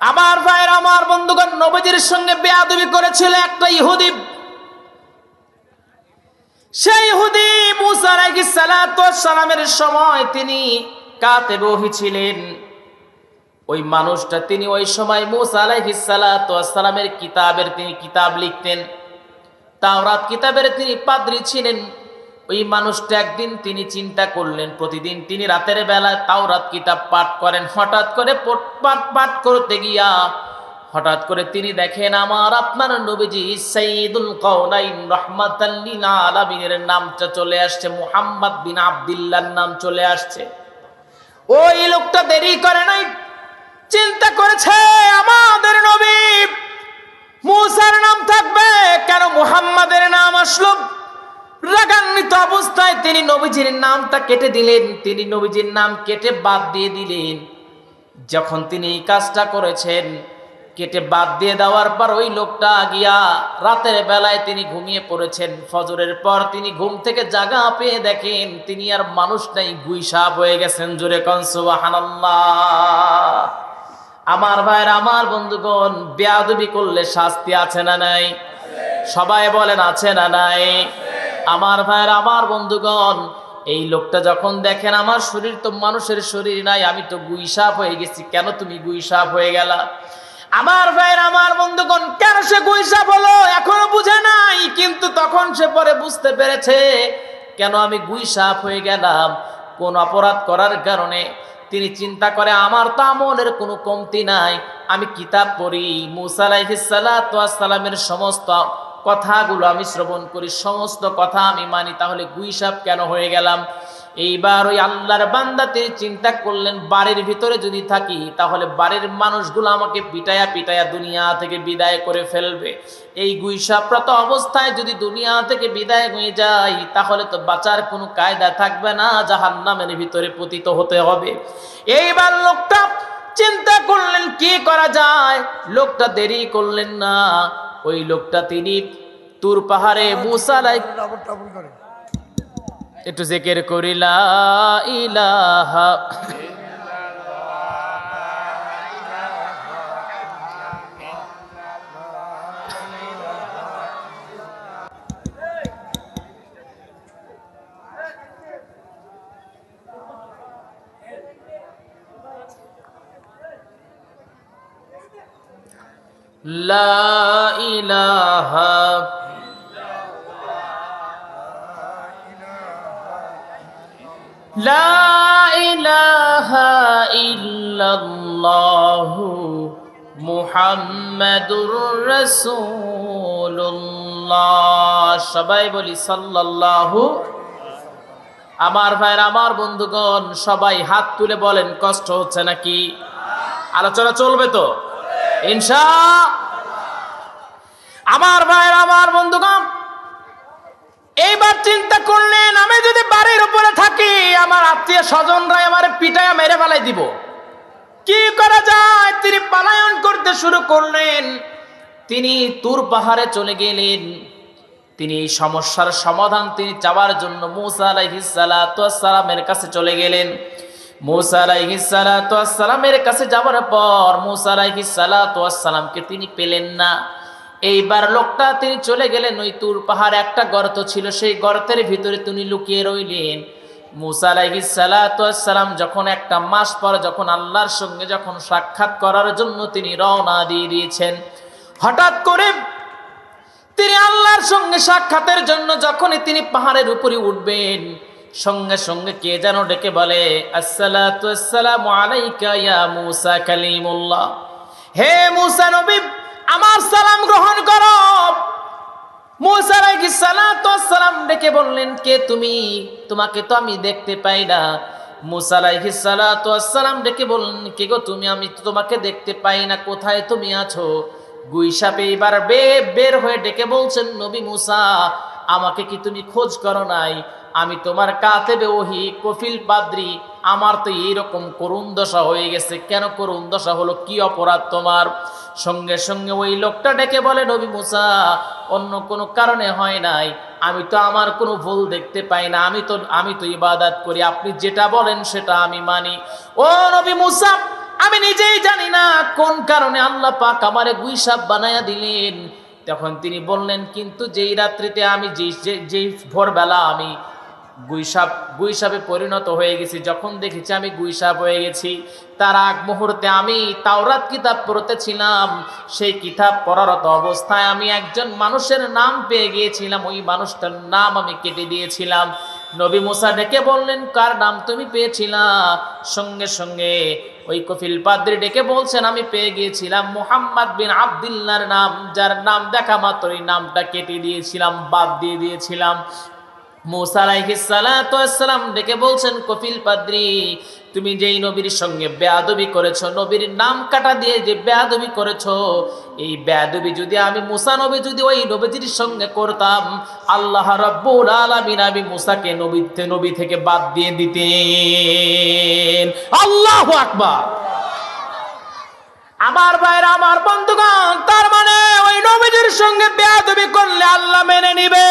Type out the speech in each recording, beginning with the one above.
আমার ভাইয়ের, আমার বন্ধুগণ নবীজির সঙ্গে বেয়াদবি করেছিল একটা ইহুদি। সেই ইহুদি মুসা সালামের সময় তিনি কাতে বহি ছিলেন। ওই মানুষটা তিনি ওই সময় মুসা কিতাবের তিনি কিতাব লিখতেন। তাওরাত কিতাবের তিনি পাদ্রী ছিলেন। ওই মানুষটা একদিন তিনি চিন্তা করলেন, প্রতিদিন তিনি রাতের বেলায় তাওরাত কিতাব পাঠ করেন, হঠাৎ করে পাঠ পাঠ করতে গিয়া হঠাৎ করে তিনি দেখেন আমার আপনার নবীজি সঈদুল কওনাইন রহমাতাল্লিল আলামিনের নামটা চলে আসছে, মুহাম্মদ বিন আব্দুল্লাহর নাম চলে আসছে। ওই লোকটা দেরি করে নাই, চিন্তা করেছে আমাদের নবী মুসার নাম থাকবে, কেন মুহাম্মাদের নাম আসলো? রাগান্বিত অবস্থায় তিনি নবীজির নামটা কেটে দিলেন, তিনি নবীজির নাম কেটে বাদ দিয়ে দিলেন। যখন তিনি এই কাজটা করেছেন, কেটে বাদ দিয়ে দেওয়ার পর ওই লোকটা গিয়া রাতের বেলায় তিনি ঘুমিয়ে পড়েছেন। ফজরের পর তিনি ঘুম থেকে জাগা পেয়ে দেখেন তিনি আর মানুষ নাই, গুই সাপ হয়ে গেছেন জোরে কনসুবাহানাল্লাহ আমার ভাইয়ের, আমার বন্ধুগণ, বেয়াদবি করলে শাস্তি আছে না নাই? সবাই বলেন, আছে না নাই? আমার ভাইয়ের, আমার বন্ধুগণ, এই লোকটা যখন দেখেন আমার শরীর তো মানুষের শরীর নাই, আমি তো গুইসাপ হয়ে গেছি, কেন তুমি গুইসাপ হয়ে গেলা? আমার ভাইয়ের, আমার বন্ধুগণ, কেন সে গুইসাপ হলো এখনও বুঝে নাই, কিন্তু তখন সে পরে বুঝতে পেরেছে, কেন আমি গুইসাপ হয়ে গেলাম, কোন অপরাধ করার কারণে। তিনি চিন্তা করে, আমার তো আমলের কোনো কমতি নাই, আমি কিতাব পড়ি মুসালাইহিসালামের সমস্ত কথাগুলো আমি শ্রবণ করি, সমস্ত কথা আমি মানি, তাহলে গুইসাপ কেন হয়ে গেলাম? এইবার ওই আল্লাহর বান্দা তিনি চিন্তা করলেন, বাড়ির ভিতরে যদি থাকি, তাহলে বাড়ির মানুষগুলো আমাকে পিটায়া পিটায়া দুনিয়া থেকে বিদায় করে ফেলবে। এই গুইসাপ্রাত অবস্থায় যদি দুনিয়া থেকে বিদায় হয়ে যাই তাহলে তো বাঁচার কোনো কায়দা থাকবে না, জাহান্নামের ভিতরে পতিত হতে হবে। এইবার লোকটা চিন্তা করলেন, কি করা যায়? লোকটা দেরি করলেন না। ওই লোকটা তিনি তুর পাহাড়ে মুসালাই একটু জেকের করিলা ইলাহা লা ইলাহা لا إله إلا الله মুহাম্মাদুর রাসূলুল্লাহ সবাই বলি সাল্লাল্লাহু আমার ভাইয়ের আমার বন্ধুগণ সবাই হাত তুলে বলেন কষ্ট হচ্ছে নাকি আলোচনা চলবে তো ইনশা আমার ভাইয়ের, আমার বন্ধুগণ, এইবার চিন্তা করলেন, আমি যদি বাড়ির উপরে থাকি, আমার আত্মীয় স্বজনরাই আমার পিটায়া মেরে ফেলাই দিব। কি করা যায়? তিনি পালায়ন করতে শুরু করলেন। তিনি তুর পাহাড়ে চলে গেলেন। তিনি সমস্যার সমাধান তিনি চাওয়ার জন্য মুসা আলাইহিসালামের কাছে চলে গেলেন। মুসা আলাইহিসালামের কাছে যাওয়ার পর মুসা আলাইহিসালামকে তিনি পেলেন না। এইবার লোকটা তিনি চলে গেলেন ওই তুর পাহাড়, একটা গর্ত ছিল, সেই গর্তের ভিতরে তিনি লুকিয়ে রইলেন। মুসা আলাইহিসালাম যখন একটা মাস পর যখন আল্লাহর সঙ্গে যখন সাক্ষাৎ করার জন্য তিনি রওনা দিয়ে দিয়েছেন, হঠাৎ করে তিনি আল্লাহর সঙ্গে সাক্ষাতের জন্য যখনই তিনি পাহাড়ের উপরে উঠবেন সঙ্গে সঙ্গে কে যেন ডেকে বলে আসসালামু আলাইকা ইয়া মুসা কালিমুল্লাহ। হে মুসা নবী, আমার সালাম গ্রহণ করো। মুসা আলাইহিস সালাম ডেকে বললেন, কে তুমি? তোমাকে তো আমি দেখতে পাই না। মুসা আলাইহিস সালাম ডেকে বললেন, কে গো তুমি? আমি তোমাকে দেখতে পাই না। কোথায় তুমি আছো? গুইসাপে এবার বে, বের হয়ে ডেকে বলছেন, নবী মুসা, আমাকে কি তুমি খোঁজ করো নাই? আমি তোমার কাতেবে ওহি কফিল পাদ্রি, আমার তো এইরকম করুণ দশা হয়ে গেছে। কেন করুণ দশা হলো? কি অপরাধ তোমার? সঙ্গে সঙ্গে ওই লোকটা ডেকে বলে, নবী মুসা, অন্য কোনো কারণে হয় নাই। আমি তো আমার কোনো ভুল দেখতে পাই না। আমি তো আমি তো ইবাদাত করি। আপনি যেটা বলেন সেটা আমি মানি। ও নবী মুসা, আমি নিজেই জানি না কোন কারণে আল্লাহ পাক আমারে গুইসাপ বানায়া দিলেন। তখন তিনি বললেন, কিন্তু যেই রাত্রিতে আমি যেই যেই ভোরবেলা আমি গুইসাপ, গুইসাপে পরিণত হয়ে গেছি। যখন দেখেছি আমি গুইসাপ হয়ে গেছি, তার আগ মুহূর্তে আমি তাওরাত কিতাব পড়তেছিলাম। সেই কিতাব পড়ারত অবস্থায় আমি একজন মানুষের নাম পেয়ে গিয়েছিলাম। ওই মানুষটার নাম আমি কেটে দিয়েছিলাম। নবী মুসা ডেকে বললেন, কার নাম তুমি পেয়েছিলা? সঙ্গে সঙ্গে ওই কফিল পাদ্রি ডেকে বলছেন, আমি পেয়ে গিয়েছিলাম মুহাম্মদ বিন আবদুল্লাহর নাম, যার নাম দেখা মাত্র ওই নামটা কেটে দিয়েছিলাম, বাদ দিয়ে দিয়েছিলাম। মুসা আলাইহিসসালাম ডেকে বলছেন কপিল পাদ্রি, তুমি যেই নবীর সঙ্গে বেয়াদবি করেছ, নবীর নাম কাটা দিয়ে যে বেয়াদবি করেছ, এই বেয়াদবি যদি আমি মুসা নবী যদি ওই নবীজির সঙ্গে করতাম, আল্লাহ রাব্বুল আলামিন আমি মুসাকে নবী নবী থেকে বাদ দিয়ে দিতেন। আল্লাহু আকবার। আমার ভাইরা, আমার বন্ধুগণ, তার মানে ওই নবীজির সঙ্গে বেয়াদবি করলে আল্লাহ মেনে নিবে।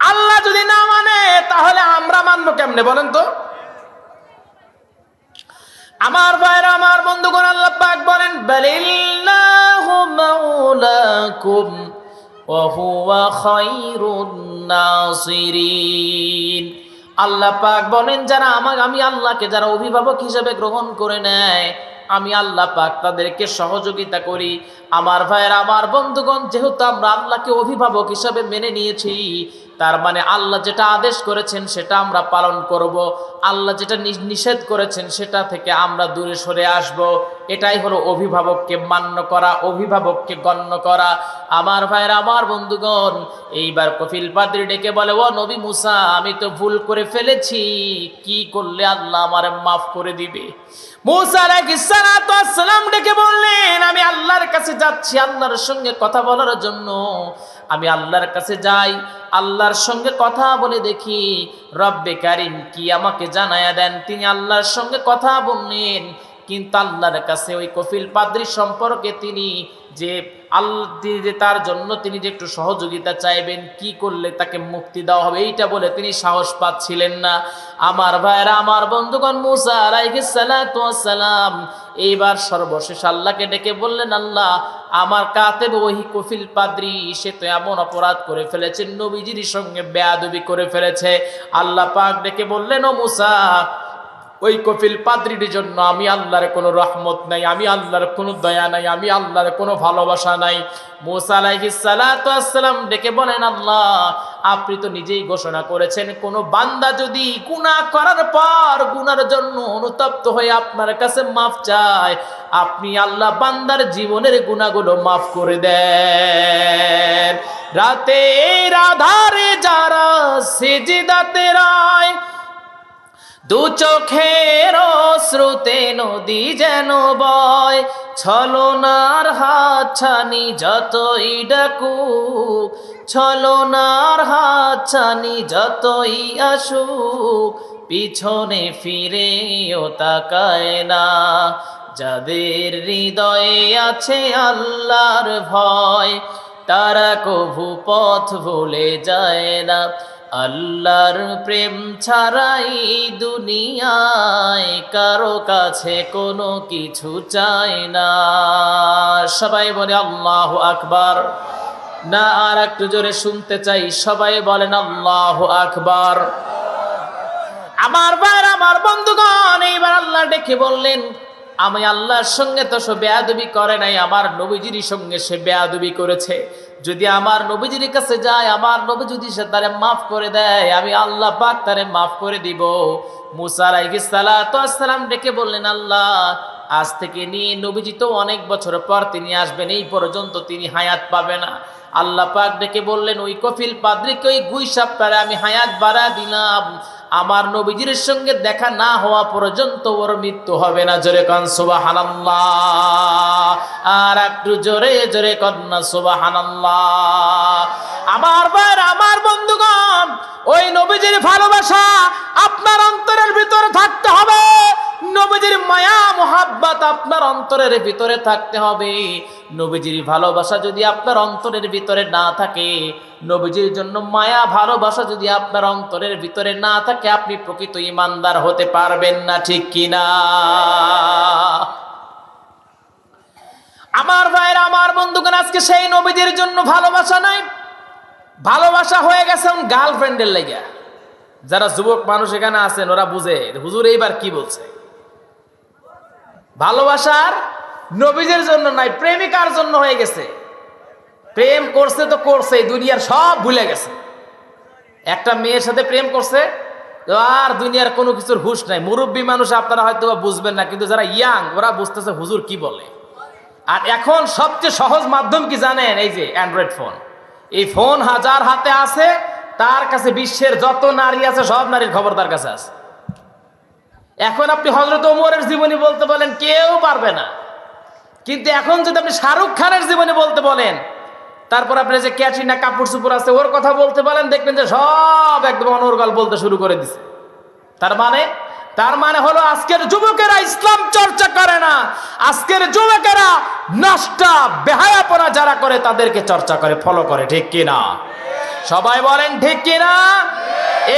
আল্লাহ যদি না মানে তাহলে আমরা মানবো কেমনে বলেন তো? আমার ভাইরা আমার বন্ধুগণ, আল্লাহ পাক বলেন, বালিল্লাহু মাওলাকুম ওয়া হুয়া খায়রুন নাসিরিন। আল্লাহ পাক বলেন, যারা আমাকে আমি আল্লাহকে যারা অভিভাবক হিসেবে গ্রহণ করে নেয়, আমি আল্লাহ পাক তাদেরকে সহযোগিতা করি। আমার ভাইয়ের, আমার বন্ধুগণ, যেহেতু আমরা আল্লাহকে অভিভাবক হিসাবে মেনে নিয়েছি তার মানে আল্লাহ যেটা আদেশ করেছেন সেটা আমরা পালন করব। আল্লাহ যেটা নিষেধ করেছেন সেটা থেকে আমরা দূরে সরে আসব। এটাই হলো অভিভাবককে মান্য করা, অভিভাবককে গণ্য করা। আমার ভাইয়ের, আমার বন্ধুগণ, এইবার কফিল পাদ্রি ডেকে বলে, ও নবী মুসা, আমি তো ভুল করে ফেলেছি। কি করলে আল্লাহ আমার মাফ করে দিবে? ডেকে বললেন, আমি আল্লাহর কাছে যাচ্ছি, আল্লাহর সঙ্গে কথা বলার জন্য। আমি আল্লাহর কাছে যাই, আল্লাহর সঙ্গে কথা বলে দেখি। রব্বে কারিম কি আমাকে জানায়া দেন? তিনি আল্লাহর সঙ্গে কথা বললেন। কিন্তু আল্লাহর কাছে ওই কফিল পাদ্রি সম্পর্কে তিনি যে আল্লাহ তার জন্য তিনি যে একটু সহযোগিতা চাইবেন, কি করলে তাকে মুক্তি দেওয়া হবে, এইটা বলে তিনি সাহস পাচ্ছিলেন না। আমার ভাইরা, আমার বন্ধুগণ, মুসা আলাইহিসসালাম এইবার সর্বশেষ আল্লাহকে ডেকে বললেন, আল্লাহ, আমার কাতে ওহি কফিল পাদ্রি, সে তো এমন অপরাধ করে ফেলেছে, নবীজির সঙ্গে বেয়াদবি করে ফেলেছে। আল্লাহ পাক ডেকে বললেন, ও মুসা ওই কফিল পাদ্রির জন্য আমি আল্লাহর কোনো রহমত নাই, আমি আল্লাহর কোনো দয়া নাই, আমি আল্লাহর কোনো ভালোবাসা নাই। মুসা আলাইহিস সালাতু আসসালাম ডেকে বলেন, আল্লাহ, আপনি তো নিজেই ঘোষণা করেছেন, কোন বান্দা যদি গুনাহ করার পর গুনার জন্য অনুতপ্ত হয়ে আপনার কাছে মাফ চায়, আপনি আল্লাহ বান্দার জীবনের গুনাহগুলো মাফ করে দেন। রাতে রাধারে যারা সেজিদাতে রায় দু চোখের শ্রুতে নদী যেন বয়, ছলনার হাত ছানি যতই ডাকুক, ছলনার হাত ছানি যতই আসুক, পিছনে ফিরেও তাকায় না। যাদের হৃদয়ে আছে আল্লাহর ভয়, তারা কভু পথ ভুলে যায় না। আল্লাহর প্রেম ছাড়াই দুনিয়ায় কারও কাছে কোনো কিছু চায় না। সবাই বলে আল্লাহ আকবার। না, আর একটু জোরে শুনতে চাই। সবাই বলেন আল্লাহ আকবার। আমার বার আমার বন্ধুগণ, এইবার আল্লাহ ডেকে বললেন, আমি আল্লাহর সঙ্গে তো সে বেয়াদবি করে নাই, আমার নবীজির সঙ্গে সে বেয়াদবি করেছে। যদি আমার নবীজির কাছে যায়, আমার নবী যদি সে তারে মাফ করে দেয়, আমি আল্লাহ পাক তারে মাফ করে দিব। মুসা আলাইহিস সালাতু আসসালাম ডেকে বললেন, আল্লাহ, আজ থেকে নিয়ে নবীজি তো অনেক বছর পর তিনি আসবেন, এই পর্যন্ত তিনি হায়াত পাবে না। আল্লাহ পাক ডেকে বললেন, ওই কফিল পাদ্রিকে ওই গুই সাপ্তাহে আমি হায়াত বাড়া দিলাম। আমার নবীজির সঙ্গে দেখা না হওয়া পর্যন্ত ওর মৃত্যু হবে না। জোরে কন সুবাহ আর একটু জোরে জোরে কন্যা সুবাহ আমার বার আমার বন্ধুগণ, ওই নবীজির ভালোবাসা আপনার অন্তরের ভিতরে থাকতে হবে। নবীজির মায়া, মোহাব্বত আপনার অন্তরের ভিতরে থাকতে হবে। নবীজির ভালোবাসা যদি আপনার অন্তরের ভিতরে না থাকে, নবীজির জন্য মায়া, ভালোবাসা যদি আপনার অন্তরের ভিতরে না থাকে, আপনি প্রকৃত ইমানদার হতে পারবেন না, ঠিক কিনা আমার ভাইয়ের, আমার বন্ধুগণ, আজকে সেই নবীজির জন্য ভালোবাসা নাই। ভালোবাসা হয়ে গেছে গার্লফ্রেন্ডের লেগে যারা যুবক মানুষ এখানে আছেন, ওরা বুঝে। হুজুর এইবার কি বলছে? ভালোবাসার নবীজের জন্য নাই, প্রেমিকার জন্য হয়ে গেছে। প্রেম করছে তো করছে দুনিয়ার সব ভুলে গেছে। একটা মেয়ের সাথে প্রেম করছে আর দুনিয়ার কোনো কিছুর হুশ নাই। মুরব্বী মানুষ আপনারা হয়তো বুঝবেন না, কিন্তু যারা ইয়াং, ওরা বুঝতেছে হুজুর কি বলে। আর এখন সবচেয়ে সহজ মাধ্যম কি জানেন? এই যে অ্যান্ড্রয়েড ফোন এই ফোন হাজার হাতে আছে, তার কাছে বিশ্বের যত নারী আছে, সব নারীর খবর তার কাছে আছে। এখন আপনি হজরত ওমরের জীবনী বলতে বলেন, কেউ পারবে না। কিন্তু এখন যদি আপনি শাহরুখ খানের জীবনী বলতে বলেন, তারপর আপনি যে ক্যাটরিনা কাপড় সুপুর আছে, ওর কথা বলতে বলেন, দেখবেন যে সব একদম অনর্গল বলতে শুরু করে দিছে। তার মানে তার মানে হলো আজকের যুবকেরা ইসলাম চর্চা করে না। আজকের যুবকেরা নষ্টা বেহায়াপনা যারা করে, তাদেরকে চর্চা করে, ফলো করে, ঠিক কিনা? সবাই বলেন, ঠিক কিনা?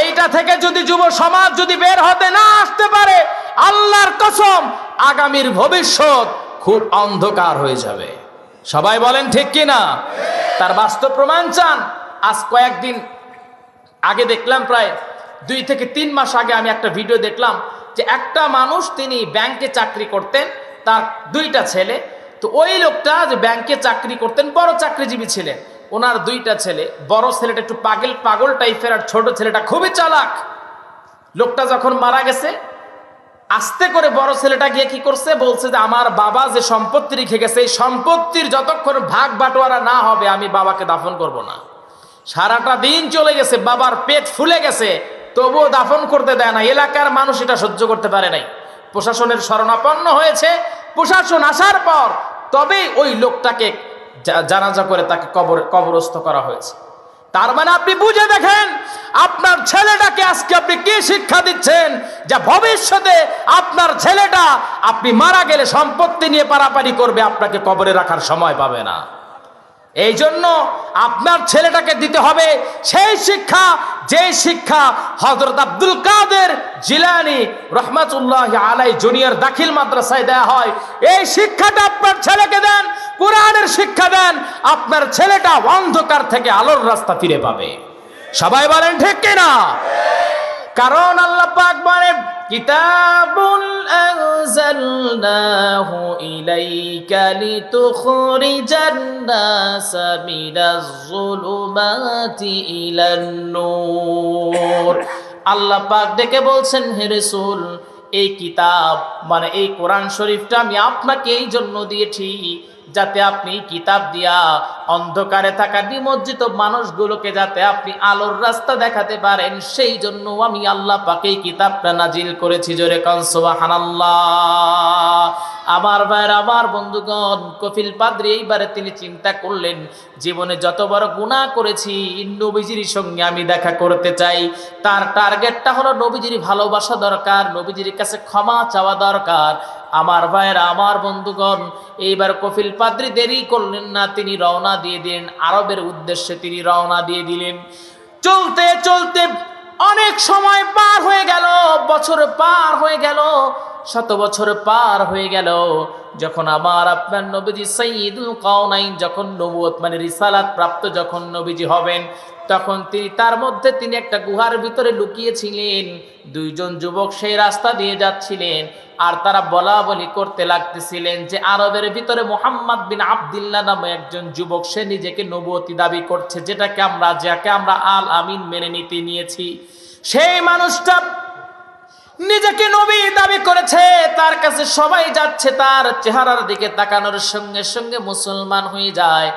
এইটা থেকে যদি যুব সমাজ যদি বের হতে না আল্লাহর কসম, আগামীর ভবিষ্যৎ খুব অন্ধকার হয়ে যাবে। সবাই বলেন ঠিক কিনা? তার বাস্তব প্রমাণ চান। আজ কয়েকদিন আগে দেখলাম প্রায় দুই থেকে তিন মাস আগে আমি একটা ভিডিও দেখলাম যে একটা মানুষ তিনি ব্যাংকে চাকরি করতেন, তার দুইটা ছেলে। তো ওই লোকটা যে ব্যাংকে চাকরি করতেন, বড় চাকরিজীবী ছিলেন। ওনার দুইটা ছেলে, বড় ছেলেটা একটু পাগল পাগল টাইপের আর ছোট ছেলেটা খুবই চালাক। লোকটা যখন মারা গেছে আস্তে করে বড় ছেলেটা গিয়ে কি করছে? বলছে যে, আমার বাবা যে সম্পত্তি রেখে গেছে, এই সম্পত্তির যতক্ষণ ভাগ বাটোয়ারা না হবে, আমি বাবাকে দাফন করব না। সারাটা দিন চলে গেছে, বাবার পেট ফুলে গেছে, তবুও দাফন করতে দেয় না। এলাকার মানুষ এটা সহ্য করতে পারে নাই। প্রশাসনের শরণাপন্ন হয়েছে। প্রশাসন আসার পর তবেই ওই লোকটাকে জানাজা করে তাকে কবর, কবরস্থ করা হয়েছে। তার মানে আপনি বুঝে দেখেন, আপনার ছেলেটাকে আজকে আপনি কি শিক্ষা দিচ্ছেন? যা ভবিষ্যতে আপনার ছেলেটা আপনি মারা গেলে সম্পত্তি নিয়ে পারাপারি করবে, আপনাকে কবরে রাখার সময় পাবে না। এই জন্য আপনার ছেলেটাকে দিতে হবে সেই শিক্ষা যে শিক্ষা হজরত আব্দুল কাদের জিলানি রহমাতুল্লাহ আলাই জুনিয়র দাখিল মাদ্রাসায় দেয়া হয়। এই শিক্ষাটা আপনার ছেলেকে আপনার ছেলেটা অন্ধকার থেকে আলোর রাস্তা ফিরে পাবে। সবাই বলেন, ঠিক কিনা? কারণ আল্লাহ পাক বলেন, কিতাবুল আনজালনাহু ইলাইকা লিতুখরিজান নাসা মিনাজ যুলুমাতি ইলান নূর। আল্লাহ পাক ডেকে বলছেন, হে রাসূল, এই কিতাব মানে এই কোরআন শরীফটা আমি আপনাকে এই জন্য দিয়েছি যাতে আপনি কিতাব দিয়া অন্ধকারে থাকা নিমজ্জিত মানুষগুলোকে যাতে আপনি আলোর রাস্তা দেখাতে পারেন, সেই জন্য আমি আল্লাহ পাকে কিতাবটা নাজিল করেছি জোরে কনসোবাহানাল্লাহ আমার ভাইয়ের, আমার বন্ধুগণ, কফিল পাদ্রি, এইবারে তিনি চিন্তা করলেন, জীবনে যত বড় গুণা করেছি, নবীজির সঙ্গে আমি দেখা করতে চাই। তার টার্গেটটা হলো নবীজির ভালোবাসা দরকার, নবীজির কাছে ক্ষমা চাওয়া দরকার। আমার ভাইয়েরা, আমার বন্ধুগণ, এইবার কফিল পাদ্রি দেরি করলেন না, তিনি রওনা দিয়ে দিলেন। আরবের উদ্দেশ্যে তিনি রওনা দিয়ে দিলেন। চলতে চলতে অনেক সময় পার হয়ে গেল, বছর পার হয়ে গেল, শত বছর পার হয়ে গেল। যখন আমার আপনার নবীজি সঈদুল কাউনাইন যখন নবুয়ত মানে রিসালাত প্রাপ্ত, যখন নবীজি হবেন তখন তিনি তার মধ্যে তিনি একটা গুহার ভিতরে লুকিয়েছিলেন। দুইজন যুবক সেই রাস্তা দিয়ে যাচ্ছিলেন আর তারা বলা বলি করতে লাগতেছিলেন যে আরবের ভিতরে মোহাম্মদ বিন আবদুল্লাহ নামে একজন যুবক, সে নিজেকে নবতী দাবি করছে, যেটাকে আমরা, যাকে আমরা আল আমিন মেনে নিতে নিয়েছি। সেই মানুষটা নিজেকে নবী দাবি করেছে, তার কাছে সবাই যাচ্ছে, তার চেহারার দিকে তাকানোর সঙ্গে সঙ্গে মুসলমান হয়ে যায়।